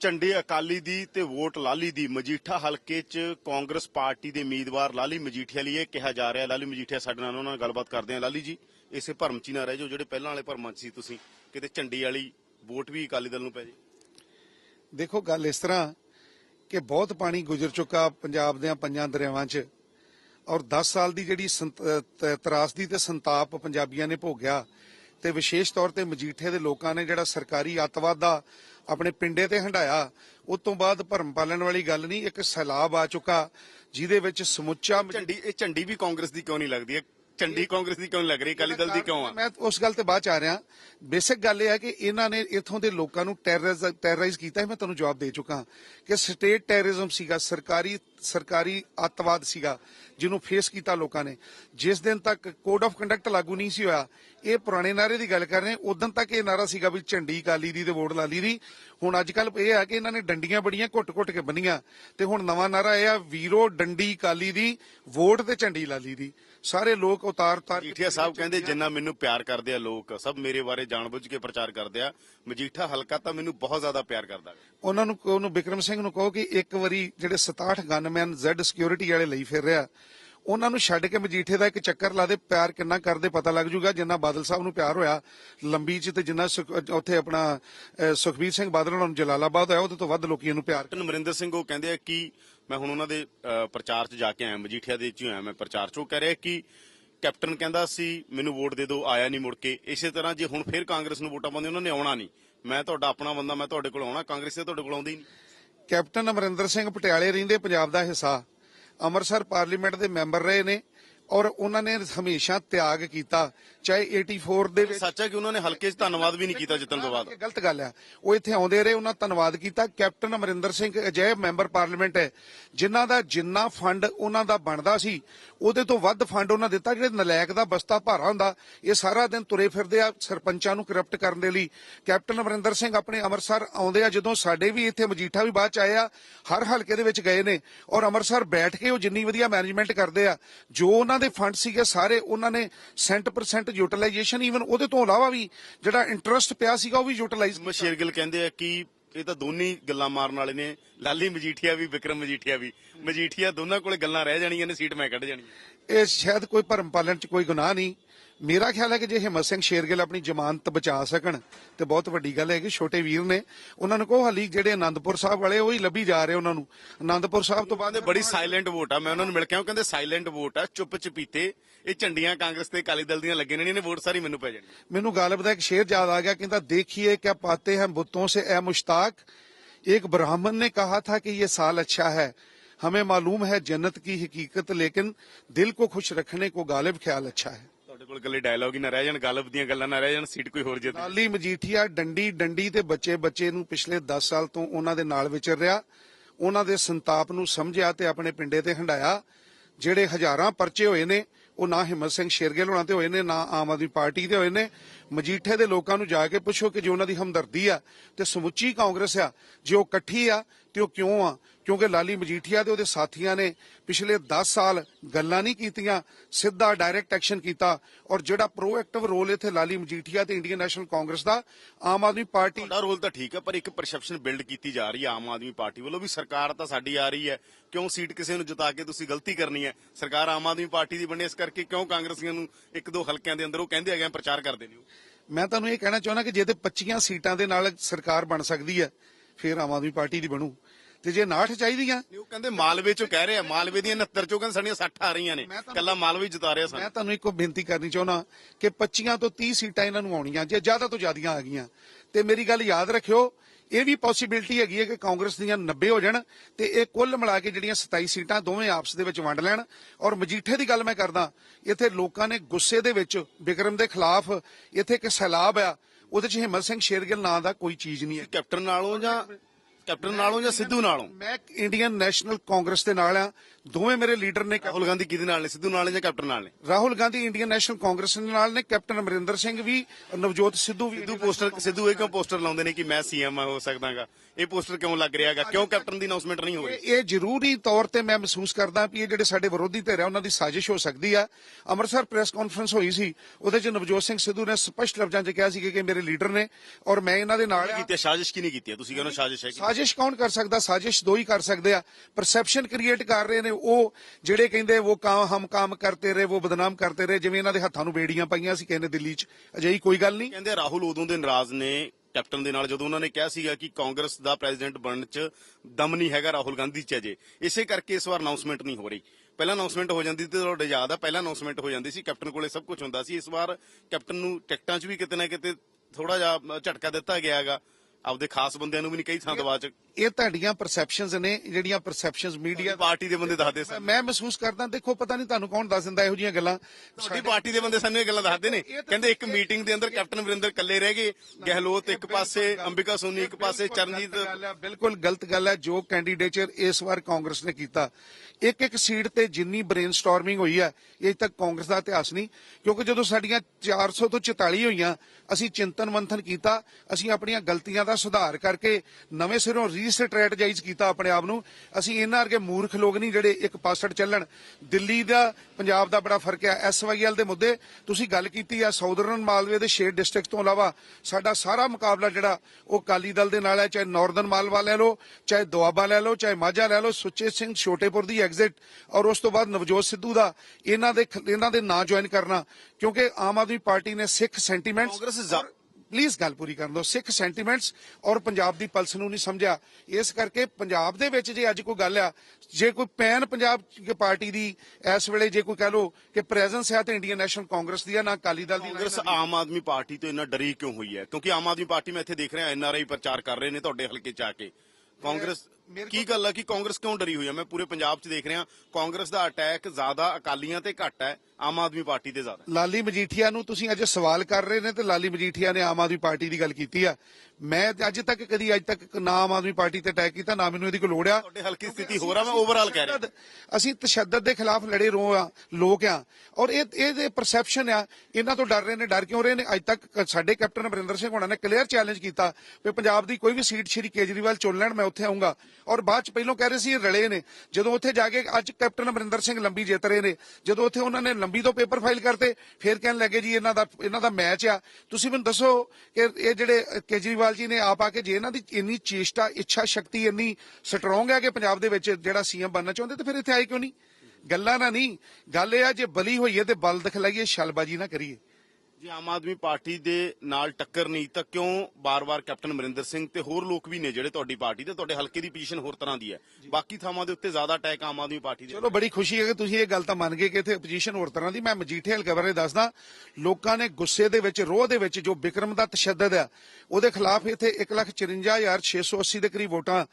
ਝੰਡੇ ਅਕਾਲੀ ਦੀ ਤੇ ਵੋਟ ਲਾਲੀ ਦੀ ਮਜੀਠਾ ਹਲਕੇ 'ਚ ਕਾਂਗਰਸ ਪਾਰਟੀ ਦੇ ਉਮੀਦਵਾਰ ਲਾਲੀ ਮਜੀਠੀਆ ਲਈ ਇਹ ਕਿਹਾ ਜਾ ਰਿਹਾ। ਲਾਲੀ ਮਜੀਠੀਆ ਸਾਡੇ ਨਾਲ ਉਹਨਾਂ ਨਾਲ ਗੱਲਬਾਤ ਕਰਦੇ ਆ ਲਾਲੀ ਜੀ, ਇਸੇ ਭਰਮ 'ਚ ਹੀ ਨਾ ਰਹਿ ਜਾਓ, ਜਿਹੜੇ ਪਹਿਲਾਂ ਵਾਲੇ ਭਰਮਾਂ 'ਚ ਸੀ ਤੁਸੀਂ। ਕਿਤੇ ਝੰਡੀ ਵਾਲੀ ਵੋਟ ਵੀ ਅਕਾਲੀ ਦਲ ਨੂੰ ਪੈ ਜੇ। ਦੇਖੋ, ਗੱਲ ਇਸ ਤਰ੍ਹਾਂ ਕਿ ਬਹੁਤ ਪਾਣੀ ਗੁਜ਼ਰ ਚੁੱਕਾ ਪੰਜਾਬ ਦੇ ਪੰਜਾਂ ਦਰਿਆਵਾਂ 'ਚ ਔਰ 10 ਸਾਲ ਦੀ ਜਿਹੜੀ ਤਰਾਸਦੀ ਤੇ ਸੰਤਾਪ ਪੰਜਾਬੀਆਂ ਨੇ ਭੋਗਿਆ ਤੇ ਵਿਸ਼ੇਸ਼ ਤੌਰ ਤੇ ਮਜੀਠੇ ਦੇ ਲੋਕਾਂ ਨੇ ਜਿਹੜਾ ਸਰਕਾਰੀ ਅੱਤਵਾਦ ਦਾ ਆਪਣੇ ਪਿੰਡੇ ਤੇ ਹੰਡਾਇਆ, ਉਸ ਤੋਂ ਬਾਅਦ ਭਰਮ ਪਾਲਣ ਵਾਲੀ ਗੱਲ ਨਹੀਂ, ਇੱਕ ਸੈਲਾਬ ਆ ਚੁੱਕਾ, ਜਿਹਦੇ ਵਿੱਚ ਸਮੁੱਚਾ ਝੰਡੀ, ਇਹ ਝੰਡੀ ਵੀ ਕਾਂਗਰਸ ਦੀ ਕਿਉਂ ਨਹੀਂ ਲੱਗਦੀ? ਹੈ ਝੰਡੀ ਕਾਂਗਰਸ ਦੀ ਕਿਉਂ ਲੱਗ ਰਹੀ? ਅਕਾਲੀ ਦਲ ਦੀ ਕਿਉਂ ਆ? ਮੈਂ ਉਸ ਗੱਲ ਤੇ ਬਾਅਦ ਚ ਆ ਰਿਹਾ। ਬੇਸਿਕ ਗੱਲ ਇਹ ਹੈ ਕਿ ਇਹਨਾਂ ਨੇ ਇਥੋਂ ਦੇ ਲੋਕਾਂ ਨੂੰ ਟੈਰਰਿਜ਼ ਟੈਰਰਾਈਜ਼ ਕੀਤਾ ਹੈ ਮੈਂ ਤੁਹਾਨੂੰ ਜਵਾਬ ਦੇ ਚੁੱਕਾ ਕਿ ਸਟੇਟ ਟੈਰਰਿਜ਼ਮ ਸੀਗਾ ਸਰਕਾਰੀ ਸਰਕਾਰੀ ਅੱਤਵਾਦ ਸੀਗਾ ਜਿਹਨੂੰ ਫੇਸ ਕੀਤਾ ਲੋਕਾਂ ਨੇ। ਜਿਸ ਦਿਨ ਤੱਕ ਕੋਡ ਆਫ ਕੰਡਕਟ ਲਾਗੂ ਨਹੀਂ ਸੀ ਹੋਇਆ ਇਹ ਪੁਰਾਣੇ ਨਾਰੇ ਦੀ ਗੱਲ ਕਰ ਰਹੇ ਉਦੋਂ ਤੱਕ ਇਹ ਨਾਰਾ ਸੀਗਾ ਵੀ ਝੰਡੀ ਕਾਲੀ ਦੀ ਤੇ ਵੋਟ ਲਾਲੀ ਦੀ। ਹੁਣ ਅੱਜ ਕੱਲ ਇਹ ਹੈ ਕਿ ਇਹਨਾਂ ਨੇ ਡੰਡੀਆਂ ਬੜੀਆਂ ਘੁੱਟ-ਘੁੱਟ ਕੇ ਬੰਨੀਆਂ। ਤੇ ਹੁਣ ਨਵਾਂ ਨਾਰਾ ਇਹ ਆ ਵੀਰੋ ਡੰਡੀ ਕਾਲੀ ਦੀ ਵੋਟ ਤੇ ਝੰਡੀ ਲਾਲੀ ਦੀ। ਸਾਰੇ ਲੋਕ ਉਤਾਰ ਕੇ ਮਜੀਠੀਆ ਸਾਹਿਬ ਕਹਿੰਦੇ ਜਿੰਨਾ ਮੈਨੂੰ ਪਿਆਰ ਕਰਦੇ ਆ ਲੋਕ ਸਭ ਮੇਰੇ ਬਾਰੇ ਜਾਣਬੁੱਝ ਕੇ ਪ੍ਰਚਾਰ ਕਰਦੇ ਆ। ਮਜੀਠਾ ਹਲਕਾ ਤਾਂ ਮੈਨੂੰ ਬਹੁਤ ਜ਼ਿਆਦਾ ਪਿਆਰ ਕਰਦਾ ਉਹਨਾਂ ਨੂੰ ਉਹਨੂੰ ਵਿਕਰਮ ਸਿੰਘ ਨੂੰ ਕਹੋ ਕਿ ਇੱਕ ਵਾਰੀ ਜਿਹੜੇ 67 ਗਨਮੈਨ ਜ਼ੈਡ ਸਿਕਿਉਰਿਟੀ ਵਾਲੇ ਲਈ ਫਿਰ ਰਿਹਾ ਉਹਨਾਂ ਨੂੰ ਛੱਡ ਕੇ ਮਜੀਠੇ ਦਾ ਇੱਕ ਚੱਕਰ ਲਾ ਦੇ ਪਿਆਰ ਕਿੰਨਾ ਕਰਦੇ ਪਤਾ ਲੱਗ ਜੂਗਾ। ਜਿੰਨਾ ਬਾਦਲ ਸਾਹਿਬ ਨੂੰ ਪਿਆਰ ਹੋਇਆ ਲੰਬੀ ਚ ਤੇ ਜਿੰਨਾ ਉੱਥੇ ਆਪਣਾ ਸੁਖਬੀਰ ਸਿੰਘ ਬਾਦਲ ਨੂੰ ਜਲਾਲਾਬਾਦ ਹੋਇਆ ਉਹਦੇ ਤੋਂ ਵੱਧ ਲੋਕੀ ਇਹਨੂੰ ਪਿਆਰ ਅਮਰਿੰਦਰ ਸਿੰਘ ਉਹ ਕਹਿੰਦੇ ਆ ਕਿ ਮੈਂ ਹੁਣ ਉਹਨਾਂ ਦੇ ਪ੍ਰਚਾਰ 'ਚ ਜਾ ਕੇ ਆਇਆ ਮਜੀਠੀਆ ਦੇ 'ਚ ਆਇਆ ਮੈਂ ਪ੍ਰਚਾਰ 'ਚ। ਉਹ ਕਹਿ ਰਿਹਾ ਕਿ ਕੈਪਟਨ ਕਹਿੰਦਾ ਸੀ ਮੈਨੂੰ ਵੋਟ ਦੇ ਦਿਓ ਆਇਆ ਨਹੀਂ ਮੁੜ ਕੇ। ਇਸੇ ਤਰ੍ਹਾਂ ਜੇ ਹੁਣ ਫਿਰ ਕਾਂਗਰਸ ਨੂੰ ਵੋਟਾਂ ਪਾਉਂਦੇ ਉਹਨਾਂ ਨੇ ਆਉਣਾ ਨਹੀਂ ਮੈਂ ਤੁਹਾਡਾ ਆਪਣਾ ਬੰਦਾ ਮੈਂ ਤੁਹਾਡੇ ਕੋਲ ਆਉਣਾ ਕਾਂਗਰਸ ਤੇ ਤੁਹਾਡੇ ਕੋਲ ਆਉਂਦੀ ਨਹੀਂ ਕੈਪਟਨ ਅਮਰਿੰਦਰ ਸਿੰਘ ਪਟਿਆਲੇ ਰਹਿੰਦੇ ਪੰਜਾਬ ਦਾ ਹਿੱਸਾ। ਅੰਮ੍ਰਿਤਸਰ ਪਾਰਲੀਮੈਂਟ ਦੇ ਮੈਂਬਰ ਰਹੇ ਨੇ ਔਰ ਉਹਨਾਂ ਨੇ ਹਮੇਸ਼ਾ ਤਿਆਗ ਕੀਤਾ ਚਾਹੇ 84 ਦੇ ਵਿੱਚ ਸੱਚ ਹੈ ਕਿ ਉਹਨਾਂ ਨੇ ਹਲਕੇ 'ਚ ਧੰਨਵਾਦ ਵੀ ਨਹੀਂ ਕੀਤਾ ਜਿੱਤਣ ਤੋਂ ਬਾਅਦ। ਇਹ ਗਲਤ ਗੱਲ ਹੈ ਉਹ ਇੱਥੇ ਆਉਂਦੇ ਰਹੇ ਉਹਨਾਂ ਧੰਨਵਾਦ ਕੀਤਾ। ਕੈਪਟਨ ਅਮਰਿੰਦਰ ਸਿੰਘ ਅਜਿਹੇ ਮੈਂਬਰ ਪਾਰਲੀਮੈਂਟ ਹੈ ਜਿਨ੍ਹਾਂ ਦਾ ਜਿੰਨਾ ਫੰਡ ਉਹਨਾਂ ਦਾ ਬਣਦਾ ਸੀ ਉਹਦੇ ਤੋਂ ਵੱਧ ਫੰਡ ਉਹਨਾਂ ਦਿੱਤਾ ਜਿਹੜੇ ਨਲਾਇਕ ਦਾ ਬਸਤਾ ਭਾਰਾ ਹੁੰਦਾ ਇਹ ਸਾਰਾ ਦਿਨ ਤੁਰੇ ਫਿਰਦੇ ਆ ਸਰਪੰਚਾਂ ਨੂੰ ਕਰਪਟ ਕਰਨ ਦੇ ਲਈ। ਕੈਪਟਨ ਅਮਰਿੰਦਰ ਸਿੰਘ ਆਪਣੇ ਅੰਮ੍ਰਿਤਸਰ ਆਉਂਦੇ ਆ ਜਦੋਂ ਸਾਡੇ ਵੀ ਇੱਥੇ ਮਜੀਠਾ ਵੀ ਬਾਅਦ ਚ ਆਏ ਆ ਹਰ ਹਲਕੇ ਦੇ ਵਿੱਚ ਗਏ ਨੇ ਔਰ ਅੰਮ੍ਰਿਤਸਰ ਬੈਠ ਕੇ ਉਹ ਜਿੰਨੀ ਵਧੀਆ ਮੈਨੇਜਮੈਂਟ ਕਰਦੇ ਆ ਜੋ ਉਹਨਾਂ ਦੇ ਫੰਡ ਸੀਗੇ ਸਾਰੇ ਉਹਨਾਂ ਨੇ ਸੈਂਟ ਪਰਸੈਂਟ ਯੂਟਿਲਾਈਜੇਸ਼ਨ ਈਵਨ ਉਹਦੇ ਤੋਂ ਇਲਾਵਾ ਵੀ ਜਿਹੜਾ ਇੰਟਰਸਟ ਪਿਆ ਸੀਗਾ ਉਹ ਵੀ ਯੂਟਿਲਾਈਜ਼ ਮਸ਼ੇਰਗਿਲ ਕਹਿੰਦੇ ਆ ਕਿ ਇਹ ਤਾਂ ਦੋਨੇ ਗੱਲਾਂ ਮਾਰਨ ਵਾਲੇ ਨੇ ਲਾਲੀ ਮਜੀਠੀਆ ਵੀ ਵਿਕਰਮ ਮਜੀਠੀਆ ਵੀ। ਮਜੀਠੀਆ ਦੋਨਾਂ ਕੋਲੇ ਗੱਲਾਂ ਰਹਿ ਜਾਣੀਆਂ ਨੇ ਸੀਟ ਮੈਂ ਕੱਢ ਜਾਣੀ ਇਹ ਸ਼ਾਇਦ ਕੋਈ ਭਰਮ ਪਾਲਣ ਚ ਕੋਈ ਗੁਨਾਹ ਨਹੀਂ। ਮੇਰਾ ਖਿਆਲ ਹੈ ਕਿ ਜੇ ਹਿੰਮਤ ਸਿੰਘ ਸ਼ੇਰਗਿੱਲ ਆਪਣੀ ਜ਼ਮਾਨਤ ਬਚਾ ਸਕਣ ਤੇ ਬਹੁਤ ਵੱਡੀ ਗੱਲ ਹੈ ਕਿ ਛੋਟੇ ਵੀਰ ਨੇ ਉਹਨਾਂ ਨੂੰ ਕਹੋ ਹਲੀ ਜਿਹੜੇ ਆਨੰਦਪੁਰ ਸਾਹਿਬ ਵਾਲੇ ਉਹ ਹੀ ਲੱਭੀ ਜਾ ਰਹੇ ਉਹਨਾਂ ਨੂੰ। ਆਨੰਦਪੁਰ ਸਾਹਿਬ ਤੋਂ ਬਾਅਦ ਬੜੀ ਸਾਇਲੈਂਟ ਵੋਟ ਆ ਮੈਂ ਉਹਨਾਂ ਨੂੰ ਮਿਲ ਕੇ ਉਹ ਕਹਿੰਦੇ ਸਾਇਲੈਂਟ ਵੋਟ ਆ ਚੁੱਪ ਚਪੀਤੇ ਇਹ ਝੰਡੀਆਂ ਕਾਂਗਰਸ ਤੇ ਅਕਾਲੀ ਦਲ ਦੀਆਂ ਲੱਗੀਆਂ ਨੇ ਇਹਨੇ ਵੋਟ ਸਾਰੀ ਮੈਨੂੰ ਪੈ ਜਾਣੀ ਮੈਨੂੰ ਗਾਲਿਬ ਦਾ ਇੱਕ ਸ਼ੇਰ ਯਾਦ ਆ ਗਿਆ ਕਹਿੰਦਾ देखिए क्या पाते हैं बुतों से ए मुश्ताक एक ब्राह्मण ने कहा था कि ये साल अच्छा है हमें मालूम है जन्नत की हकीकत लेकिन दिल को खुश रखने को गालिब ख्याल अच्छा है ਤੁਹਾਡੇ ਕੋਲ ਇਕੱਲੇ ਡਾਇਲੌਗ ਹੀ ਨਾ ਰਹਿ ਜਾਣ ਗਲਬ ਦੀਆਂ ਗੱਲਾਂ ਨਾ ਰਹਿ ਜਾਣ ਸੀਟ ਕੋਈ ਹੋਰ ਜਿੱਤ ਲਾਲੀ ਮਜੀਠੀਆ ਡੰਡੀ ਡੰਡੀ ਤੇ ਬੱਚੇ ਬੱਚੇ ਨੂੰ ਪਿਛਲੇ 10 ਸਾਲ ਤੋਂ ਉਹਨਾਂ ਦੇ ਨਾਲ ਵਿਚਰ ਰਿਹਾ ਉਹਨਾਂ ਦੇ ਸੰਤਾਪ ਨੂੰ ਸਮਝਿਆ ਤੇ ਆਪਣੇ ਪਿੰਡੇ ਤੇ ਹੰਡਾਇਆ ਜਿਹੜੇ ਹਜ਼ਾਰਾਂ ਪਰਚੇ ਹੋਏ ਨੇ ਉਹ ਨਾ ਹਿੰਮਤ ਸਿੰਘ ਸ਼ੇਰਗਿੱਲ ਹੋਣਾ ਤੇ ਹੋਏ ਨੇ, ਨਾ ਆਮ ਆਦਮੀ ਪਾਰਟੀ ਦੇ ਹੋਏ ਨੇ। ਮਜੀਠੇ ਦੇ ਲੋਕਾਂ ਨੂੰ ਜਾ ਕੇ ਪੁੱਛੋ ਕਿ ਜੇ ਉਹਨਾਂ ਦੀ ਹਮਦਰਦੀ ਆ ਤੇ ਸਮੁੱਚੀ ਕਾਂਗਰਸ ਆ ਜੇ ਉਹ ਇਕੱਠੀ ਆ ਤੇ ਉਹ ਕਿਉਂ ਆ? ਕਿਉਂਕਿ ਲਾਲੀ ਮਜੀਠੀਆ ਤੇ ਉਹਦੇ ਸਾਥੀਆਂ ਨੇ ਪਿਛਲੇ 10 ਸਾਲ ਗੱਲਾਂ ਨਹੀਂ ਕੀਤੀਆਂ ਸਿੱਧਾ ਡਾਇਰੈਕਟ ਐਕਸ਼ਨ ਕੀਤਾ ਔਰ ਜਿਹੜਾ ਪ੍ਰੋਐਕਟਿਵ ਰੋਲ ਇੱਥੇ ਲਾਲੀ ਮਜੀਠੀਆ ਤੇ ਇੰਡੀਅਨ ਨੈਸ਼ਨਲ ਕਾਂਗਰਸ ਦਾ ਆਮ ਆਦਮੀ ਪਾਰਟੀ ਤੁਹਾਡਾ ਰੋਲ ਤਾਂ ਠੀਕ ਹੈ ਪਰ ਇੱਕ ਪਰਸੈਪਸ਼ਨ ਬਿਲਡ ਕੀਤੀ ਜਾ ਰਹੀ ਹੈ ਆਮ ਆਦਮੀ ਪਾਰਟੀ ਵੱਲੋਂ ਵੀ ਸਰਕਾਰ ਤਾਂ ਸਾਡੀ ਆ ਰਹੀ ਹੈ। ਕਿਉਂ ਸੀਟ ਕਿਸੇ ਨੂੰ ਜਿਤਾ ਕੇ ਤੁਸੀਂ ਗਲਤੀ ਕਰਨੀ ਹੈ? ਸਰਕਾਰ ਆਮ ਆਦਮੀ ਪਾਰਟੀ ਦੀ ਬਣੀ ਇਸ ਕਰਕੇ ਕਿਉਂ ਕਾਂਗਰਸੀਆਂ ਨੂੰ ਇੱਕ ਦੋ ਹਲਕਿਆਂ ਦੇ ਅੰਦਰ ਉਹ ਕਹਿੰਦੇ ਹੈਗੇ ਆ, ਪ੍ਰਚਾਰ ਕਰਦੇ ਨੇ ਮੈਂ ਤੁਹਾਨੂੰ ਇਹ ਕਹਿਣਾ ਚਾਹੁੰਦਾ ਕਿ ਜੇ ਤੇ 25 ਸੀਟਾਂ ਦੇ ਨਾਲ ਸਰਕਾਰ ਬਣ ਸਕਦੀ ਹੈ ਫਿਰ ਆਮ ਆਦਮੀ ਪਾਰਟੀ ਦੀ ਬਣੂ। ਤੇ ਜੇ 59 ਚਾਹੀਦੀਆਂ ਉਹ ਕਹਿੰਦੇ ਮਾਲਵੇ ਚੋਂ ਕਹਿ ਰਹੇ ਆ ਮਾਲਵੇ ਦੀਆਂ 69 ਚੋਂ ਕਹਿੰਦੇ ਸਾਡੀਆਂ 60 ਆ ਰਹੀਆਂ ਨੇ। ਮੈਂ ਕੱਲਾ ਮਾਲਵੇ ਜਿਤਾ ਰਿਹਾ ਮੈਂ ਸਾਨੂੰ ਤੁਹਾਨੂੰ ਇੱਕੋ ਬੇਨਤੀ ਕਰਨੀ ਚਾਹੁੰਦਾ ਕਿ 25 ਤੋਂ 30 ਸੀਟਾਂ ਇਹਨਾਂ ਨੂੰ ਆਉਣੀਆਂ ਜੇ ਜ਼ਿਆਦਾ ਤੋਂ ਜ਼ਿਆਦੀਆਂ ਆ ਗਈਆਂ। ਤੇ ਮੇਰੀ ਗੱਲ ਯਾਦ ਰੱਖਿਓ ਇਹ ਵੀ ਪੋਸਿਬਿਲਿਟੀ ਹੈਗੀ ਹੈ ਕਿ ਕਾਂਗਰਸ ਦੀਆਂ 90 ਹੋ ਜਾਣ ਤੇ ਇਹ ਕੁੱਲ ਮਿਲਾ ਕੇ ਜਿਹੜੀਆਂ 27 ਸੀਟਾਂ ਦੋਵੇਂ ਆਪਸ ਦੇ ਵਿੱਚ ਵੰਡ ਲੈਣ। ਔਰ ਮਜੀਠੇ ਦੀ ਗੱਲ ਮੈਂ ਕਰਦਾ, ਇੱਥੇ ਲੋਕਾਂ ਨੇ ਗੁੱਸੇ ਦੇ ਵਿੱਚ ਵਿਕਰਮ ਦੇ ਖਿਲਾਫ ਇੱਥੇ ਇੱਕ ਸੈਲਾਬ ਆ, ਉਹਦੇ 'ਚ ਹਿੰਮਤ ਸਿੰਘ ਸ਼ੇਰਗਿੱਲ ਨਾਂ ਦਾ ਕੋਈ ਚੀਜ਼ ਨਹੀਂ ਹੈ। ਕੈਪਟਨ ਨਾਲੋਂ ਜਾਂ ਕੈਪਟਨ ਨਾਲੋਂ ਜਾਂ ਸਿੱਧੂ ਨਾਲੋਂ? ਮੈਂ ਇੰਡੀਅਨ ਨੈਸ਼ਨਲ ਕਾਂਗਰਸ ਦੇ ਨਾਲ ਆ। ਦੋਵੇਂ ਮੇਰੇ ਲੀਡਰ ਨੇ ਰਾਹੁਲ ਗਾਂਧੀ ਕਿਹਦੇ ਨਾਲ ਨੇ? ਸਿੱਧੂ ਨਾਲ ਜਾਂ ਕੈਪਟਨ ਨਾਲ ਨੇ? ਰਾਹੁਲ ਗਾਂਧੀ ਇੰਡੀਅਨ ਨੈਸ਼ਨਲ ਕਾਂਗਰਸ ਦੇ ਨਾਲ ਨੇ ਕੈਪਟਨ ਅਮਰਿੰਦਰ ਸਿੰਘ ਵੀ ਨਵਜੋਤ ਸਿੱਧੂ ਵੀ ਸਿੱਧੂ ਪੋਸਟਰ ਸਿੱਧੂ ਇਹ ਕਿਉਂ ਪੋਸਟਰ ਲਾਉਂਦੇ ਨੇ ਕਿ ਮੈਂ ਸੀਐਮ ਹੋ ਸਕਦਾਗਾ? ਇਹ ਪੋਸਟਰ ਕਿਉਂ ਲੱਗ ਰਿਹਾ ਹੈਗਾ ਕਿਉਂ ਕੈਪਟਨ ਦੀ ਅਨਾਉਂਸਮੈਂਟ ਨਹੀਂ ਹੋ ਰਹੀ? ਇਹ ਜ਼ਰੂਰੀ ਤੌਰ ਤੇ ਮੈਂ ਮਹਿਸੂਸ ਕਰਦਾ ਵੀ ਇਹ ਜਿਹੜੇ ਸਾਡੇ ਵਿਰੋਧੀ ਧਿਰ ਆ ਉਹਨਾਂ ਦੀ ਸਾਜ਼ਿਸ਼ ਹੋ ਸਕਦੀ ਆ। ਅੰਮ੍ਰਿਤਸਰ ਪ੍ਰੈਸ ਕਾਨਫਰੰਸ ਹੋਈ ਸੀ ਉਹਦੇ ਚ ਨਵਜੋਤ ਸਿੰਘ ਸਿੱਧੂ ਨੇ ਸਪਸ਼ਟ ਲਫ਼ਜ਼ਾਂ 'ਚ ਕਿਹਾ ਸੀ ਕਿ ਮੇਰੇ ਲੀਡਰ ਨੇ ਔਰ ਮੈਂ ਇਹਨਾਂ ਦੇ ਨਾਲ। ਕੀਤੀ ਸਾਜ਼ਿਸ਼ ਕੀ ਨਹੀਂ ਕੀਤੀ? ਤੁਸੀਂ ਕਹਿੰਦੇ ਸਾਜ਼ਿਸ਼ ਹੈ ਕਿ ਸਾਜ਼ਿਸ਼ ਕੌਣ ਕਰ ਸਕਦਾ? ਸਾਜ਼ਿਸ਼ ਦੋ ਹੀ ਕਰ ਸਕਦੇ ਆ। ਪਰਸੈਪਸ਼ਨ ਕ੍ਰੀਏਟ ਕਰ ਰਹੇ ਨੇ ਉਹ, ਜਿਹੜੇ ਕਹਿੰਦੇ ਉਹ ਕੰਮ ਹਮ ਕੰਮ ਕਰਤੇ ਰਹੇ, ਉਹ ਬਦਨਾਮ ਕਰਤੇ ਰਹੇ, ਜਿਵੇਂ ਇਹਨਾਂ ਦੇ ਹੱਥਾਂ ਨੂੰ ਬੇੜੀਆਂ ਪਾਈਆਂ ਸੀ ਕਹਿੰਦੇ ਦਿੱਲੀ 'ਚ। ਅਜਿਹੀ ਕੋਈ ਗੱਲ ਨਹੀਂ। ਕਹਿੰਦੇ ਰਾਹੁਲ ਉਦੋਂ ਦੇ ਨਾਰਾਜ਼ ਨੇ ਕੈਪਟਨ ਦੇ ਨਾਲ, ਜਦੋਂ ਉਹਨਾਂ ਨੇ ਕਿਹਾ ਸੀਗਾ ਕਿ ਕਾਂਗਰਸ ਦਾ ਪ੍ਰੈਜ਼ੀਡੈਂਟ ਬਣਨ 'ਚ ਦਮ ਨਹੀਂ ਹੈਗਾ ਰਾਹੁਲ ਗਾਂਧੀ 'ਚ ਅਜੇ। ਇਸੇ ਕਰਕੇ ਇਸ ਵਾਰ ਅਨਾਉਂਸਮੈਂਟ ਨਹੀਂ ਹੋ ਰਹੀ। ਪਹਿਲਾਂ ਅਨਾਉਂਸਮੈਂਟ ਹੋ ਜਾਂਦੀ ਤੇ ਤੁਹਾਡੇ ਯਾਦ ਆ, ਪਹਿਲਾਂ ਅਨਾਉਂਸਮੈਂਟ ਹੋ ਜਾਂਦੀ ਸੀ, ਕੈਪਟਨ ਕੋਲੇ ਸਭ ਕੁਝ ਹੁੰਦਾ ਸੀ। ਇਸ ਵਾਰ ਕੈਪਟਨ ਨੂੰ ਟਿਕਟਾਂ 'ਚ ਵੀ ਕਿਤੇ ਨਾ ਕਿਤੇ ਥੋੜਾ ਜਿਹਾ ਝਟਕਾ ਦਿੱਤਾ ਗਿਆ ਹੈਗਾ ਆਪਦੇ ਖਾਸ ਬੰਦਿਆਂ ਨੂੰ ਵੀ ਨਹੀਂ ਕਈ ਥਾਂ ਦਵਾ 'ਚ ਇਹ ਤੁਹਾਡੀਆਂ ਪਰਸੈਪਸ਼ਨਸ ਨੇ ਜਿਹੜੀਆਂ ਪਰਸੈਪਸ਼ਨਸ ਮੀਡੀਆ ਪਾਰਟੀ ਦੇ ਬੰਦੇ ਦੱਸਦੇ ਸਨ। ਮੈਂ ਮਹਿਸੂਸ ਕਰਦਾ ਦੇਖੋ ਪਤਾ ਨਹੀਂ ਤੁਹਾਨੂੰ ਕੌਣ ਦੱਸ ਦਿੰਦਾ ਇਹੋ ਜਿਹੀਆਂ ਗੱਲਾਂ। ਤੁਹਾਡੀ ਪਾਰਟੀ ਦੇ ਬੰਦੇ ਸਾਨੂੰ ਇਹ ਗੱਲਾਂ ਦੱਸਦੇ ਨੇ। ਕਹਿੰਦੇ ਇੱਕ ਮੀਟਿੰਗ ਦੇ ਅੰਦਰ ਕੈਪਟਨ ਅਮਰਿੰਦਰ ਇਕੱਲੇ ਰਹਿ ਗਏ ਗਹਿਲੋਤ ਇੱਕ ਪਾਸੇ ਅੰਬਿਕਾ ਸੋਨੀ ਇੱਕ ਪਾਸੇ ਚਰਨਜੀਤ ਬਿਲਕੁਲ ਗਲਤ ਗੱਲ ਹੈ ਜੋ ਕੈਂਡੀਡੇਚਰ ਇਸ ਵਾਰ ਕਾਂਗਰਸ ਨੇ ਕੀਤਾ। ਇੱਕ ਇੱਕ ਸੀਟ ਤੇ ਜਿੰਨੀ ਬ੍ਰੇਨਸਟਾਰਮਿੰਗ ਹੋਈ ਹੈ ਇਹ ਤੱਕ ਕਾਂਗਰਸ ਦਾ ਇਤਿਹਾਸ ਨਹੀਂ ਕਿਉਂਕਿ ਜਦੋਂ ਸਾਡੀਆਂ 400 ਤੋਂ 44 ਹੋਈਆਂ ਅਸੀਂ ਚਿੰਤਨ ਮੰਥਨ ਕੀਤਾ ਅਸੀਂ ਆਪਣੀਆਂ ਗਲਤੀਆਂ ਦਾ ਸੁਧਾਰ ਕਰਕੇ ਨਵੇਂ ਸਿਰੋਂ ਸਟ੍ਰੈਟਜਾਈਜ਼ ਕੀਤਾ ਆਪਣੇ ਆਪ ਨੂੰ। ਅਸੀਂ ਇਹਨਾਂ ਵਰਗੇ ਮੂਰਖ ਲੋਕ ਨਹੀਂ ਜਿਹੜੇ ਇੱਕ ਪਾਸੜ ਚੱਲਣ। ਦਿੱਲੀ ਦਾ, ਪੰਜਾਬ ਦਾ ਬੜਾ ਫ਼ਰਕ ਹੈ ਐਸਵਾਈਐਲ ਦੇ ਮੁੱਦੇ, ਤੁਸੀਂ ਗੱਲ ਕੀਤੀ ਆ ਸਾਊਦਰਨ ਮਾਲਵੇ ਦੇ ਛੇ ਡਿਸਟ੍ਰਿਕਟ ਤੋਂ ਇਲਾਵਾ, ਸਾਡਾ ਸਾਰਾ ਮੁਕਾਬਲਾ ਜਿਹੜਾ, ਉਹ ਕਾਲੀ ਦਲ ਦੇ ਨਾਲ ਹੈ ਚਾਹੇ ਨਾਰਦਰਨ ਮਾਲਵਾ ਲੈ ਲਓ, ਚਾਹੇ ਦੁਆਬਾ ਲੈ ਲਓ, ਚਾਹੇ ਮਾਝਾ ਲੈ ਲਓ, ਸੁੱਚੇ ਸਿੰਘ ਛੋਟੇਪੁਰ ਦੀ ਐਗਜ਼ਿਟ ਔਰ ਉਸ ਤੋਂ ਬਾਅਦ ਨਵਜੋਤ ਸਿੱਧੂ ਦਾ, ਇਹਨਾਂ ਦੇ ਇਹਨਾਂ ਦੇ ਨਾਂ ਜੁਆਇਨ ਕਰਨਾ। ਕਿਉਂਕਿ ਆਮ ਆਦਮੀ ਪਾਰਟੀ ਨੇ ਸਿੱਖ ਸੈਂਟੀਮੈਂਟਸ ਪਲੀਜ਼ ਗੱਲ ਪੂਰੀ ਕਰਨ ਦਿਓ। ਸਿੱਖ ਸੈਂਟੀਮੈਂਟਸ ਔਰ ਪੰਜਾਬ ਦੀ ਪਲਸ ਨੂੰ ਨਹੀਂ ਸਮਝਿਆ। ਇਸ ਕਰਕੇ ਪੰਜਾਬ ਦੇ ਵਿੱਚ ਜੇ ਅੱਜ ਕੋਈ ਗੱਲ ਆ ਜੇ ਕੋਈ ਪੈਨ ਪੰਜਾਬ ਪਾਰਟੀ ਦੀ ਇਸ ਵੇਲੇ ਜੇ ਕੋਈ ਕਹ ਲੋ ਕਿ ਪ੍ਰੈਜ਼ੈਂਸ ਹੈ ਤਾਂ ਇੰਡੀਅਨ ਨੈਸ਼ਨਲ ਕਾਂਗਰਸ ਦੀ ਆ ਨਾ ਅਕਾਲੀ ਦਲ ਦੀ ਕਾਂਗਰਸ। ਆਮ ਆਦਮੀ ਪਾਰਟੀ ਤੋਂ ਇੰਨਾ ਡਰੀ ਕਿਉਂ ਹੋਈ ਹੈ? ਕਿਉਂਕਿ ਆਮ ਆਦਮੀ ਪਾਰਟੀ ਮੈਂ ਇੱਥੇ ਦੇਖ ਰਿਹਾ ਐਨਆਰਆਈ ਪ੍ਰਚਾਰ ਕਰ ਰਹੇ ਨੇ ਤੁਹਾਡੇ ਹਲਕੇ 'ਚ ਆ ਕੇ। ਕਾਂਗਰਸ ਮੇਰੇ ਕੀ ਗੱਲ ਹੈ ਕਿ ਕਾਂਗਰਸ ਕਿਉਂ ਡਰੀ ਹੋਈ ਹੈ ਮੈਂ ਪੂਰੇ ਪੰਜਾਬ 'ਚ ਦੇਖ ਰਿਹਾ। ਕਾਂਗਰਸ ਦਾ ਅਟੈਕ ਜ਼ਿਆਦਾ ਅਕਾਲੀਆਂ ਤੇ ਘੱਟ ਹੈ ਆਮ ਆਦਮੀ ਪਾਰਟੀ ਤੇ ਜ਼ਿਆਦਾ ਲਾਲੀ ਮਜੀਠੀਆ ਨੂੰ ਤੁਸੀਂ ਅੱਜ ਸਵਾਲ ਕਰ ਰਹੇ ਨੇ ਤੇ ਲਾਲੀ ਮਜੀਠੀਆ ਨੇ ਆਮ ਆਦਮੀ ਪਾਰਟੀ ਦੀ ਗੱਲ ਕੀਤੀ ਆ। ਮੈਂ ਅੱਜ ਤੱਕ ਕਦੀ ਅੱਜ ਤੱਕ ਨਾ ਆਮ ਆਦਮੀ ਪਾਰਟੀ ਤੇ ਅਟੈਕ ਕੀਤਾ ਨਾ ਮੈਨੂੰ ਇਹਦੀ ਕੋਈ ਲੋੜ ਆ। ਤੁਹਾਡੇ ਹਲਕੇ ਸਥਿਤੀ ਹੋਰ ਆ ਮੈਂ ਓਵਰਆਲ ਕਹਿ ਰਿਹਾ। ਅਸੀਂ ਤਸ਼ੱਦਦ ਦੇ ਖਿਲਾਫ ਲੜੇ ਰੋ ਆ ਲੋਕ ਆ। ਔਰ ਇਹ ਇਹਦੇ ਪਰਸੈਪਸ਼ਨ ਆ ਇਹਨਾਂ ਤੋਂ ਡਰ ਰਹੇ ਨੇ ਡਰ ਕਿਉਂ ਰਹੇ ਨੇ? ਅੱਜ ਤੱਕ ਸਾਡੇ ਕੈਪਟਨ ਅਮਰਿੰਦਰ ਸਿੰਘ ਹੋਣਾ ਨੇ ਕਲੀਅਰ ਚੈਲੰਜ ਕੀਤਾ ਕਿ ਪੰਜਾਬ ਦੀ ਕੋਈ ਵੀ ਸੀਟ ਸ਼੍ਰੀ ਕੇਜਰੀਵਾਲ ਚੁਣ ਲੈਣ ਮੈਂ ਉੱਥੇ ਆਉਂਗਾ ਔਰ ਬਾਅਦ ਚ ਪਹਿਲਾਂ ਕਹਿ ਰਹੇ ਸੀ ਇਹ ਰਲੇ ਨੇ। ਜਦੋਂ ਉੱਥੇ ਜਾ ਕੇ ਅੱਜ ਕੈਪਟਨ ਅਮਰਿੰਦਰ ਸਿੰਘ ਲੰਬੀ ਜਿੱਤ ਰਹੇ ਨੇ। ਜਦੋਂ ਉੱਥੇ ਉਹਨਾਂ ਨੇ ਲੰਬੀ ਤੋਂ ਪੇਪਰ ਫਾਈਲ ਕਰਤੇ, ਫਿਰ ਕਹਿਣ ਲੱਗੇ ਜੀ ਇਹਨਾਂ ਦਾ ਇਹਨਾਂ ਦਾ ਮੈਚ ਆ। ਤੁਸੀਂ ਮੈਨੂੰ ਦੱਸੋ ਕਿ ਇਹ ਜਿਹੜੇ ਕੇਜਰੀਵਾਲ ਜੀ ਨੇ ਆਪ ਆ ਕੇ ਜੇ ਇਹਨਾਂ ਦੀ ਇੰਨੀ ਚੇਸ਼ਟਾ, ਇੱਛਾ ਸ਼ਕਤੀ ਇੰਨੀ ਸਟਰੋਂਗ ਹੈ ਕਿ ਪੰਜਾਬ ਦੇ ਵਿੱਚ ਜਿਹੜਾ ਸੀਐਮ ਬਣਨਾ ਚਾਹੁੰਦੇ, ਤੇ ਫਿਰ ਇੱਥੇ ਆਏ ਕਿਉਂ ਨਹੀਂ? ਗੱਲਾਂ ਨਾ ਨਹੀਂ। ਗੱਲ ਇਹ ਆ, ਜੇ ਬਲੀ ਹੋਈਏ ਤੇ ਬਲ ਦਿਖਲਾਈਏ ਛਲਬਾਜੀ ਨਾ ਕਰੀਏ। ਜੇ ਆਮ ਆਦਮੀ ਪਾਰਟੀ ਦੇ ਨਾਲ ਟੱਕਰ ਨਹੀਂ ਤਾਂ ਕਿਉਂ ਬਾਰ-ਬਾਰ ਕੈਪਟਨ ਅਮਰਿੰਦਰ ਸਿੰਘ ਤੇ ਹੋਰ ਲੋਕ ਵੀ ਨੇ ਜਿਹੜੇ ਤੁਹਾਡੀ ਪਾਰਟੀ ਤੇ ਤੁਹਾਡੇ ਹਲਕੇ ਦੀ ਪੋਜੀਸ਼ਨ ਹੋਰ ਤਰ੍ਹਾਂ ਦੀ ਹੈ। ਬਾਕੀ ਥਾਵਾਂ ਦੇ ਉੱਤੇ ਜ਼ਿਆਦਾ ਅਟੈਕ ਆਮ ਆਦਮੀ ਪਾਰਟੀ ਦੇ ਚਲੋ ਬੜੀ ਖੁਸ਼ੀ ਹੈ ਕਿ ਤੁਸੀਂ ਇਹ ਗੱਲ ਤਾਂ ਮੰਨ ਗਏ ਕਿ ਇੱਥੇ ਆਪੋਜੀਸ਼ਨ ਹੋਰ ਤਰ੍ਹਾਂ ਦੀ। ਮੈਂ ਮਜੀਠੇ ਹਲਕੇ ਬਾਰੇ ਦੱਸਦਾ ਲੋਕਾਂ ਨੇ ਗੁੱਸੇ ਦੇ ਵਿੱਚ ਰੋਹ ਦੇ ਵਿੱਚ ਜੋ ਵਿਕਰਮ ਦਾ ਤਸ਼ੱਦਦ ਆ ਉਹਦੇ ਖਿਲਾਫ ਇੱਥੇ 154680 ਦੇ ਕਰੀਬ ਵੋਟਾਂ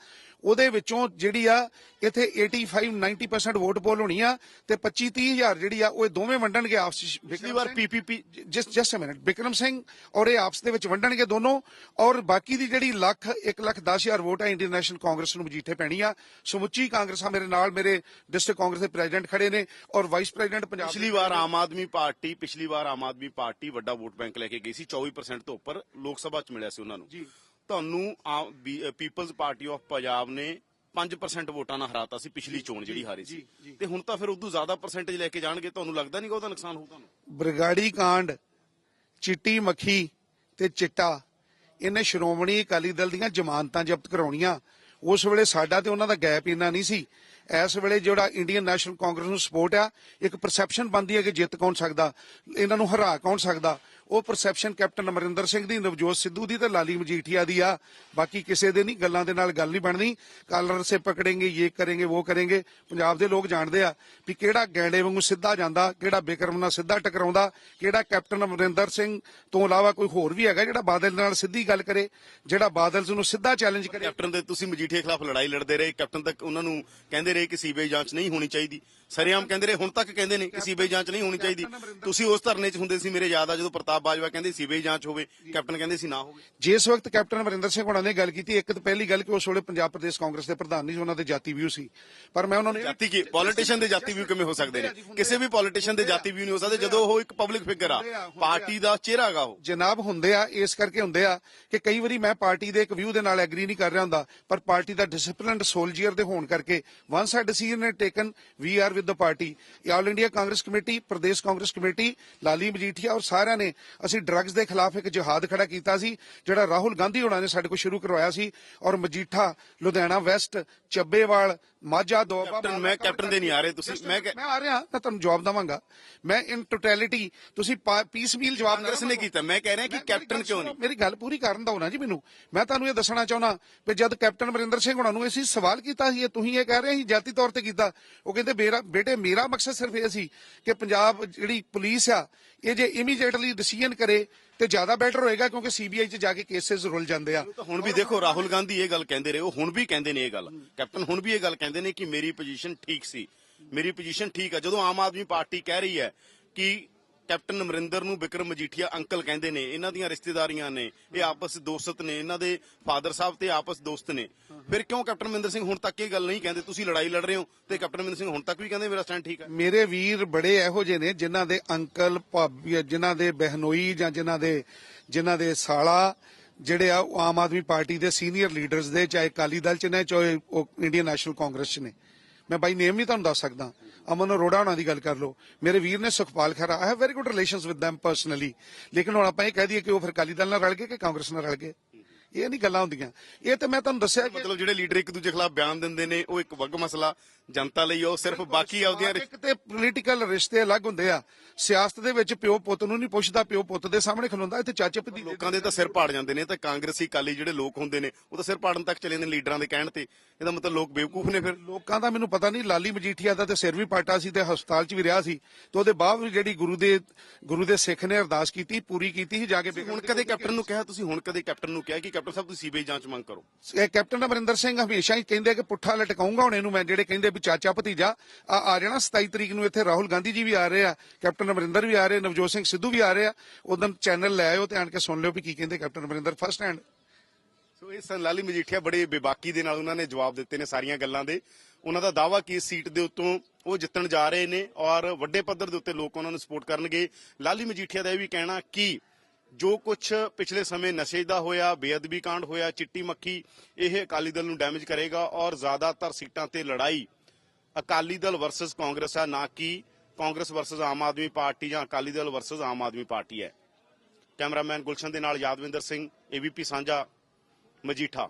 ਉਹਦੇ ਵਿੱਚੋਂ ਜਿਹੜੀ ਆ ਇੱਥੇ 85 90% ਵੋਟ ਪੋਲ ਹੋਣੀ ਆ ਤੇ 25 30000 ਜਿਹੜੀ ਆ ਉਹ ਇਹ ਦੋਵੇਂ ਵੰਡਣਗੇ ਆਪਸ ਵਿੱਚ। ਪਿਛਲੀ ਵਾਰ PPP just just uh minute Bikram Singh ਔਰ ਇਹ ਆਪਸ ਦੇ ਵਿੱਚ ਵੰਡਣਗੇ ਦੋਨੋਂ ਔਰ ਬਾਕੀ ਦੀ ਜਿਹੜੀ ਲੱਖ 1 ਲੱਖ 10000 ਵੋਟ ਹੈ ਇੰਡੀਅਨ ਨੈਸ਼ਨਲ ਕਾਂਗਰਸ ਨੂੰ ਮਜੀਠੇ ਪੈਣੀ ਆ। ਸਮੁੱਚੀ ਕਾਂਗਰਸ ਆ ਮੇਰੇ ਨਾਲ ਮੇਰੇ ਡਿਸਟ੍ਰਿਕਟ ਕਾਂਗਰਸ ਦੇ ਪ੍ਰੈਜ਼ੀਡੈਂਟ ਖੜੇ ਨੇ ਔਰ ਵਾਈਸ ਪ੍ਰੈਜ਼ੀਡੈਂਟ ਪੰਜਾਬ ਪਿਛਲੀ ਵਾਰ ਆਮ ਆਦਮੀ ਪਾਰਟੀ ਪਿਛਲੀ ਵਾਰ ਆਮ ਆਦਮੀ ਪਾਰਟੀ ਵੱਡਾ ਵੋਟ ਬੈਂਕ ਲੈ ਕੇ ਗਈ ਸੀ 24% ਤੋਂ ਉੱਪਰ ਲੋਕ ਸਭਾ ਚ ਮਿਲਿਆ ਸੀ ਉਹਨਾਂ ਨੂੰ। ਜੀ। ਤੁਹਾਨੂੰ ਪੀਪਲਜ਼ ਪਾਰਟੀ ਆਫ ਪੰਜਾਬ ਨੇ 5% ਵੋਟਾਂ ਨਾਲ ਹਰਾਤਾ ਸੀ ਪਿਛਲੀ ਚੋਣ ਜਿਹੜੀ ਹਾਰੀ ਸੀ। ਤੇ ਹੁਣ ਤਾਂ ਫਿਰ ਉਦੋਂ ਜ਼ਿਆਦਾ ਪਰਸੈਂਟੇਜ ਲੈ ਕੇ ਜਾਣਗੇ ਤੁਹਾਨੂੰ ਲੱਗਦਾ ਨਹੀਂ ਕਿ ਉਹਦਾ ਨੁਕਸਾਨ ਹੋਊ ਤੁਹਾਨੂੰ? ਬਰਗਾੜੀ ਕਾਂਡ ਚਿੱਟੀ ਮੱਖੀ ਤੇ ਚਿੱਟਾ ਇਹਨੇ ਸ਼੍ਰੋਮਣੀ ਅਕਾਲੀ ਦਲ ਦੀਆਂ ਜ਼ਮਾਨਤਾਂ ਜ਼ਬਤ ਕਰਾਉਣੀਆਂ। ਉਸ ਵੇਲੇ ਸਾਡਾ ਤੇ ਉਹਨਾਂ ਦਾ ਗੈਪ ਇੰਨਾ ਨਹੀਂ ਸੀ। ਇਸ ਵੇਲੇ ਜਿਹੜਾ ਇੰਡੀਅਨ ਨੈਸ਼ਨਲ ਕਾਂਗਰਸ ਨੂੰ ਸਪੋਰਟ ਆ ਇੱਕ ਪਰਸੈਪਸ਼ਨ ਬਣਦੀ ਹੈ ਕਿ ਜਿੱਤ ਕੌਣ ਸਕਦਾ ਇਹਨਾਂ ਨੂੰ ਹਰਾ ਕੌਣ ਸਕਦਾ। ਉਹ ਪਰਸੈਪਸ਼ਨ ਕੈਪਟਨ ਅਮਰਿੰਦਰ ਸਿੰਘ ਦੀ, ਨਵਜੋਤ ਸਿੱਧੂ ਦੀ ਤੇ ਲਾਲੀ ਮਜੀਠੀਆ ਦੀ ਆ। ਬਾਕੀ ਕਿਸੇ ਦੇ ਨਹੀਂ, ਗੱਲਾਂ ਦੇ ਨਾਲ ਗੱਲ ਨਹੀਂ ਬਣਨੀ। ਕਾਲਰ ਸੇ ਪਕੜेंगे ਇਹ ਕਰਾਂਗੇ ਉਹ ਕਰਾਂਗੇ ਪੰਜਾਬ ਦੇ ਲੋਕ ਜਾਣਦੇ ਆ ਵੀ ਕਿਹੜਾ ਗੈਂਡੇ ਵਾਂਗੂ ਸਿੱਧਾ ਜਾਂਦਾ, ਕਿਹੜਾ ਬਿਕਰਮ ਨਾਲ ਸਿੱਧਾ ਟਕਰਾਉਂਦਾ, ਕਿਹੜਾ ਕੈਪਟਨ ਅਮਰਿੰਦਰ ਸਿੰਘ ਤੋਂ ਇਲਾਵਾ ਕੋਈ ਹੋਰ ਵੀ ਹੈਗਾ ਜਿਹੜਾ ਬਾਦਲ ਨਾਲ ਸਿੱਧੀ ਗੱਲ ਕਰੇ, ਜਿਹੜਾ ਬਾਦਲ ਨੂੰ ਸਿੱਧਾ ਚੈਲੰਜ ਕਰੇ। ਕੈਪਟਨ ਦੇ ਤੁਸੀਂ ਮਜੀਠੀਆ ਖਿਲਾਫ ਲੜਾਈ ਲੜਦੇ ਰਹੇ ਕੈਪਟਨ ਤੱਕ ਉਹਨਾਂ ਨੂੰ ਕਹਿੰਦੇ ਰਹੇ ਕਿ ਸੀਬੀਆਈ ਜਾਂਚ ਨਹੀਂ ਹੋਣੀ ਚਾਹੀਦੀ। ਸਰੇਆਮ ਕਹਿੰਦੇ ਰਹੇ ਹੁਣ ਤੱਕ ਕਹਿੰਦੇ ਨੇ ਕਿ ਸੀਬੀਆਈ ਜਾਂਚ ਨਹੀਂ ਹੋਣੀ ਚਾਹੀਦੀ। ਤੁਸੀਂ ਉਸ ਧਰਨੇ 'ਚ ਹੁੰਦੇ ਸੀ ਮੇਰੇ ਯਾਦ ਆ ਜਦੋਂ ਪ੍ਰਤਾਪ ਬਾਜਵਾ ਕਹਿੰਦੇ ਸੀਬੀਆਈ ਜਾਂਚ ਹੋਵੇ ਕੈਪਟਨ ਕਹਿੰਦੇ ਸੀ ਨਾ ਹੋਵੇ। ਜਿਸ ਵਕਤ ਕੈਪਟਨ ਅਮਰਿੰਦਰ ਸਿੰਘ ਹੋਣਾ ਨੇ ਗੱਲ ਕੀਤੀ ਇੱਕ ਤਾਂ ਪਹਿਲੀ ਗੱਲ ਕਿ ਉਸ ਵੇਲੇ ਪੰਜਾਬ ਪ੍ਰਦੇਸ਼ ਕਾਂਗਰਸ ਦੇ ਪ੍ਰਧਾਨ ਨਹੀਂ ਉਹਨਾਂ ਦੇ ਜਾਤੀ ਵਿਊ ਸੀ। ਪਰ ਮੈਂ ਉਹਨਾਂ ਨੂੰ ਜਾਤੀ ਕੀ? ਪੋਲੀਟੀਸ਼ੀਅਨ ਦੇ ਜਾਤੀ ਵੀ ਕਿਵੇਂ ਹੋ ਸਕਦੇ ਨੇ? ਕਿਸੇ ਵੀ ਪੋਲੀਟੀਸ਼ੀਅਨ ਦੇ ਜਾਤੀ ਵੀ ਨਹੀਂ ਹੋ ਸਕਦੇ ਜਦੋਂ ਉਹ ਇੱਕ ਪਬਲਿਕ ਫਿਗਰ ਆ ਪਾਰਟੀ ਦਾ ਚਿਹਰਾ ਹੈਗਾ ਉਹ। ਜਨਾਬ ਹੁੰਦੇ ਆ ਇਸ ਕਰਕੇ ਹੁੰਦੇ ਆ ਕਿ ਕਈ ਵਾਰੀ ਮੈਂ ਪਾਰਟੀ ਦੇ ਇੱਕ ਵਿਊ ਦੇ ਨਾਲ ਐਗਰੀ ਨਹੀਂ ਕਰ ਰਿਹਾ ਹੁੰਦਾ ਪਰ ਪਾਰਟੀ ਦਾ ਡਿਸਪਲਿਨਡ ਸੋਲਜੀਅਰ ਦੇ ਹੋਣ ਕਰਕੇ ਵਨ ਸਾਈਡ ਡਿਸੀਜਨ ਨੇ taken we are with the party All India Congress Committee Pradesh Congress Committee Lali Majithia ਔਰ ਸਾਰਿਆਂ ਨੇ ਅਸੀਂ ਡਰੱਗਸ ਦੇ ਖਿਲਾਫ ਇੱਕ ਜਿਹਾਦ ਖੜਾ ਕੀਤਾ ਸੀ ਜਿਹੜਾ ਰਾਹੁਲ ਗਾਂਧੀ ਹੋਣਾ ਨੇ ਸਾਡੇ ਕੋਲ ਸ਼ੁਰੂ ਕਰਵਾਇਆ ਸੀ ਔਰ ਮਜੀਠਾ ਲੁਧਿਆਣਾ ਵੈਸਟ ਚੱਬੇਵਾਲ ਮਾਝਾ ਕੈਪਟਨ, ਮੈਂ ਕੈਪਟਨ ਦੇ ਨਹੀਂ ਆ ਰਹੇ ਤੁਸੀਂ, ਮੈਂ ਮੈਂ ਆ ਰਿਹਾ ਮੈਂ ਤੁਹਾਨੂੰ ਜਵਾਬ ਦਵਾਂਗਾ। ਮੈਂ ਇਨ ਟੋਟੈਲਿਟੀ ਤੁਸੀਂ ਪੀਸ ਮੀਲ ਜਵਾਬ ਕਾਂਗਰਸ ਨੇ ਕੀਤਾ ਮੈਂ ਕਹਿ ਰਿਹਾ ਕਿ ਕੈਪਟਨ ਕਿਉਂ ਨਹੀਂ? ਮੇਰੀ ਗੱਲ ਪੂਰੀ ਕਰਨ ਦਿਓ ਨਾ ਜੀ ਮੈਨੂੰ। ਮੈਂ ਤੁਹਾਨੂੰ ਇਹ ਦੱਸਣਾ ਚਾਹੁੰਦਾ ਕਿ ਜਦ ਕੈਪਟਨ ਅਮਰਿੰਦਰ ਸਿੰਘ ਹੁਣਾਂ ਨੂੰ ਅਸੀਂ ਸਵਾਲ ਕੀਤਾ ਸੀ ਇਹ ਤੁਸੀਂ ਇਹ ਕਹਿ ਰਹੇ ਸੀ ਜਾਤੀ ਤੌਰ ਤੇ ਕੀਤਾ ਉਹ ਕਹਿੰਦੇ ਮੇਰਾ ਬੇਟੇ, ਮੇਰਾ ਮਕਸਦ ਸਿਰਫ ਇਹ ਸੀ ਕਿ ਪੰਜਾਬ ਜਿਹੜੀ ਪੁਲਿਸ ਆ, ਇਹ ਜੇ ਇਮੀਡੀਏਟਲੀ ਡਿਸੀਜਨ ਕਰੇ ਤੇ ਜ਼ਿਆਦਾ ਬੈਟਰ ਹੋਏਗਾ ਕਿਉਂਕਿ ਸੀਬੀਆਈ 'ਚ ਜਾ ਕੇ ਕੇਸਿਸ ਰੁਲ ਜਾਂਦੇ ਆ। ਹੁਣ ਵੀ ਦੇਖੋ, ਰਾਹੁਲ ਗਾਂਧੀ ਇਹ ਗੱਲ ਕਹਿੰਦੇ ਰਹੇ, ਉਹ ਹੁਣ ਵੀ ਕਹਿੰਦੇ ਨੇ ਇਹ ਗੱਲ। ਕੈਪਟਨ ਹੁਣ ਵੀ ਇਹ ਗੱਲ ਕਹਿੰਦੇ ਨੇ ਕਿ ਮੇਰੀ ਪੋਜੀਸ਼ਨ ਠੀਕ ਸੀ। ਮੇਰੀ ਪੋਜੀਸ਼ਨ ਠੀਕ ਆ। ਜਦੋਂ ਆਮ ਆਦਮੀ ਪਾਰਟੀ ਕਹਿ ਰਹੀ ਹੈ ਕਿ ਕੈਪਟਨ ਅਮਰਿੰਦਰ ਨੂੰ ਵਿਕਰਮ ਮਜੀਠੀਆ ਅੰਕਲ ਕਹਿੰਦੇ ਨੇ, ਇਹਨਾਂ ਦੀਆਂ ਰਿਸ਼ਤੇਦਾਰੀਆਂ ਨੇ, ਇਹ ਆਪਸ ਦੋਸਤ ਨੇ, ਇਹਨਾਂ ਦੇ ਫਾਦਰ ਸਾਹਿਬ ਤੇ ਆਪਸ ਦੋਸਤ ਨੇ। ਫਿਰ ਕਿਉਂ ਕੈਪਟਨ ਅਮਰਿੰਦਰ ਸਿੰਘ ਹੁਣ ਤੱਕ ਇਹ ਗੱਲ ਨਹੀਂ ਕਹਿੰਦੇ, ਤੁਸੀਂ ਲੜਾਈ ਲੜ ਰਹੇ ਹੋ ਤੇ ਕੈਪਟਨ ਅਮਰਿੰਦਰ ਸਿੰਘ ਹੁਣ ਤੱਕ ਵੀ ਕਹਿੰਦੇ ਮੇਰਾ ਸਟੈਂਡ ਠੀਕ ਹੈ? ਮੇਰੇ ਵੀਰ ਬੜੇ ਇਹੋ ਜਿਹੇ ਨੇ ਜਿਨ੍ਹਾਂ ਦੇ ਅੰਕਲ, ਭਾਬੀ, ਜਿਨ੍ਹਾਂ ਦੇ ਬਹਿਨੋਈ ਜਾਂ ਜਿਨ੍ਹਾਂ ਦੇ ਜਿਨ੍ਹਾਂ ਦੇ ਸਾਲਾ, ਜਿਹੜੇ ਆ ਆਮ ਆਦਮੀ ਪਾਰਟੀ ਦੇ ਸੀਨੀਅਰ ਲੀਡਰਸ ਦੇ, ਚਾਹੇ ਅਕਾਲੀ ਦਲ ਚ ਨੇ, ਚਾਹੇ ਇੰਡੀਅਨ ਨੈਸ਼ਨਲ ਕਾਂਗਰਸ ਚ ਨੇ। ਮੈਂ ਬਾਈ ਨੇਮ ਨਹੀਂ ਤੁਹਾਨੂੰ ਦੱਸ ਸਕਦਾ। ਅਮਨ ਅਰੋੜਾ ਉਹਨਾਂ ਦੀ ਗੱਲ ਕਰ ਲਓ। ਮੇਰੇ ਵੀਰ ਨੇ Sukhpal Khaira I have very good relations with them personally ਲੇਕਿਨ ਹੁਣ ਆਪਾਂ ਇਹ ਕਹਿ ਦਈਏ ਕਿ ਉਹ ਫਿਰ ਅਕਾਲੀ ਦਲ ਨਾਲ ਰਲ ਗਏ ਕਿ ਕਾਂਗਰਸ ਨਾਲ ਰਲ ਗਏ? ਇਹ ਨਹੀਂ ਗੱਲਾਂ ਹੁੰਦੀਆਂ। ਇਹ ਤੇ ਮੈਂ ਤੁਹਾਨੂੰ ਦੱਸਿਆ ਮਤਲਬ ਜਿਹੜੇ ਲੀਡਰ ਇੱਕ ਦੂਜੇ ਖਿਲਾਫ ਬਿਆਨ ਦਿੰਦੇ ਨੇ, ਉਹ ਇੱਕ ਵੱਗ ਮਸਲਾ। ਜਨਤਾ ਲਈ ਉਹ ਸਿਰਫ ਬਾਕੀ ਆਪਦੀਆਂ ਰਿਸ਼- ਇੱਕ ਤੇ ਪੋਲੀਟੀਕਲ ਰਿਸ਼ਤੇ ਅਲੱਗ ਹੁੰਦੇ ਆ। ਸਿਆਸਤ ਦੇ ਵਿੱਚ ਪਿਓ ਪੁੱਤ ਨੂੰ ਨਹੀਂ ਪੁੱਛਦਾ ਪਿਓ ਪੁੱਤ ਦੇ ਸਾਹਮਣੇ ਖਲੋਂਦਾ ਇੱਥੇ ਚਾਚੇ ਭਤੀਜੇ ਲੋਕਾਂ ਦੇ ਤਾਂ ਸਿਰ ਪਾੜ ਜਾਂਦੇ ਨੇ ਤੇ ਕਾਂਗਰਸੀ ਕਾਲੀ ਜਿਹੜੇ ਲੋਕ ਹੁੰਦੇ ਨੇ ਉਹ ਤਾਂ ਸਿਰ ਪਾੜਨ ਤੱਕ ਚਲੇ ਜਾਂਦੇ ਨੇ ਲੀਡਰਾਂ ਦੇ ਕਹਿਣ ਤੇ। ਇਹਦਾ ਮਤਲਬ ਲੋਕ ਬੇਵਕੂਫ ਨੇ ਫਿਰ। ਲੋਕਾਂ ਦਾ ਮੈਨੂੰ ਪਤਾ ਨਹੀਂ ਲਾਲੀ ਮਜੀਠੀਆ ਦਾ ਤੇ ਸਿਰ ਵੀ ਪਾਟਾ ਸੀ ਤੇ ਹਸਪਤਾਲ 'ਚ ਵੀ ਰਿਹਾ ਸੀ ਤੇ ਉਹਦੇ ਬਾਅਦ ਵੀ ਜਿਹੜੀ ਗੁਰੂ ਦੇ ਗੁਰੂ ਦੇ ਸਿੱਖ ਨੇ ਅਰਦਾਸ ਕੀਤੀ ਪੂਰੀ ਕੀਤੀ ਸੀ ਜਾ ਕੇ ਹੁਣ ਕਦੇ ਕੈਪਟਨ ਨੂੰ ਕਿਹਾ ਤੁਸੀਂ ਹੁਣ ਕਦੇ ਕੈਪਟਨ ਨੂੰ ਕਿਹਾ ਕਿ ਕੈਪਟਨ ਸਾਹਿਬ ਤੁਸੀਂ ਸੀਬੀਆਈ ਜਾਂਚ ਮੰਗ ਕਰੋ? ਕੈਪਟਨ ਅਮਰਿੰਦਰ ਸਿੰਘ ਹਮੇਸ਼ਾ ਹੀ ਕਹਿੰਦੇ ਕਿ ਪੁੱਠਾ ਲਟਕਾਉਂਗਾ ਹੁਣ ਇਹਨੂੰ ਮੈਂ ਜਿਹੜੇ ਕਹਿੰਦੇ ਵੀ ਚਾਚਾ ਭਤੀਜਾ, ਆ ਆ ਜਾਣਾ। 27 ਤਰੀਕ ਨੂੰ ਇੱਥੇ ਰਾਹੁਲ ਗਾਂਧੀ ਜੀ ਵੀ ਆ ਰਹੇ ਆ, ਕੈਪਟਨ ਅਮਰਿੰਦਰ ਵੀ ਆ ਰਹੇ, ਨਵਜੋਤ ਸਿੰਘ ਸਿੱਧੂ ਵੀ ਆ ਰਹੇ ਆ। ਉਦੋਂ ਚੈਨਲ ਲੈ ਆਇਓ ਤੇ ਆਣ ਕੇ ਸੁਣ ਲਿਓ ਵੀ ਕੀ ਕਹਿੰਦੇ captain Amarinder first hand so ਇਹ ਸੰਲਾਲੀ ਮਜੀਠੀਆ ਬੜੇ ਬੇਬਾਕੀ ਦੇ ਨਾਲ ਉਹਨਾਂ ਨੇ ਜਵਾਬ ਦਿੱਤੇ ਨੇ ਸਾਰੀਆਂ ਗੱਲਾਂ ਦੇ। ਉਹਨਾਂ ਦਾ ਦਾਵਾ ਕਿ ਇਸ ਸੀਟ ਦੇ ਉੱਤੋਂ ਉਹ ਜਿੱਤਣ ਜਾ ਰਹੇ ਨੇ ਔਰ ਵੱਡੇ ਪੱਧਰ ਦੇ ਉੱਤੇ ਲੋਕ ਉਹਨਾਂ ਨੂੰ ਸਪੋਰਟ ਕਰਨਗੇ। ਲਾਲੀ ਮਜੀਠੀਆ ਦਾ ਇਹ ਵੀ ਕਹਿਣਾ ਕਿ ਜੋ ਕੁਝ ਪਿਛਲੇ ਸਮੇਂ ਨਸ਼ੇ ਦਾ ਹੋਇਆ, ਬੇਅਦਬੀ ਕਾਂਡ ਹੋਇਆ, ਚਿੱਟੀ ਮੱਖੀ, ਇਹ ਅਕਾਲੀ ਦਲ ਨੂੰ ਡੈਮੇਜ ਕਰੇਗਾ ਔਰ ਜ਼ਿਆਦਾਤਰ ਸੀਟਾਂ ਤੇ ਲੜਾਈ ਅਕਾਲੀ ਦਲ ਵਰਸਸ ਕਾਂਗਰਸ ਹੈ, ਨਾ ਕਿ ਕਾਂਗਰਸ ਵਰਸਸ ਆਮ ਆਦਮੀ ਪਾਰਟੀ ਜਾਂ ਅਕਾਲੀ ਦਲ ਵਰਸਸ ਆਮ ਆਦਮੀ ਪਾਰਟੀ ਹੈ। ਕੈਮਰਾਮੈਨ ਗੁਲਸ਼ਨ ਦੇ ਨਾਲ ਯਾਦਵਿੰਦਰ ਸਿੰਘ ਏਬੀਪੀ ਸਾਂਝਾ, ਮਜੀਠਾ।